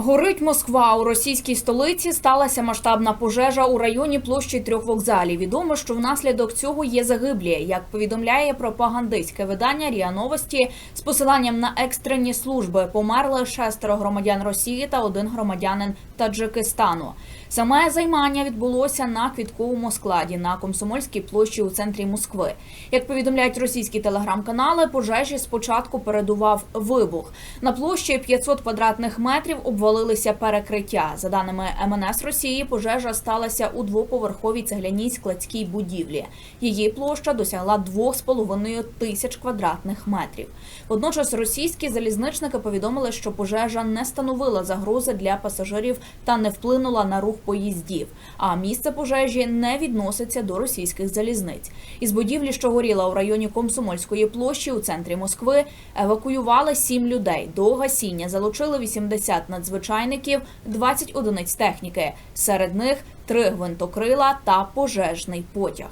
Горить Москва у російській столиці. Сталася масштабна пожежа у районі площі трьох вокзалів. Відомо, що внаслідок цього є загиблі. Як повідомляє пропагандистське видання РІА Новості з посиланням на екстрені служби, померли шестеро громадян Росії та один громадянин Таджикистану. Саме займання відбулося на квітковому складі на Комсомольській площі у центрі Москви. Як повідомляють російські телеграм-канали, пожежі спочатку передував вибух. На площі 500 квадратних метрів обвалилися перекриття. За даними МНС Росії, пожежа сталася у двоповерховій цегляній складській будівлі. Її площа досягла 2,5 тисяч квадратних метрів. Водночас російські залізничники повідомили, що пожежа не становила загрози для пасажирів та не вплинула на рух поїздів. А місце пожежі не відноситься до російських залізниць. Із будівлі, що горіла у районі Комсомольської площі у центрі Москви, евакуювали сім людей. До гасіння залучили 80 надзвичайників, 20 одиниць техніки. Серед них три гвинтокрила та пожежний потяг.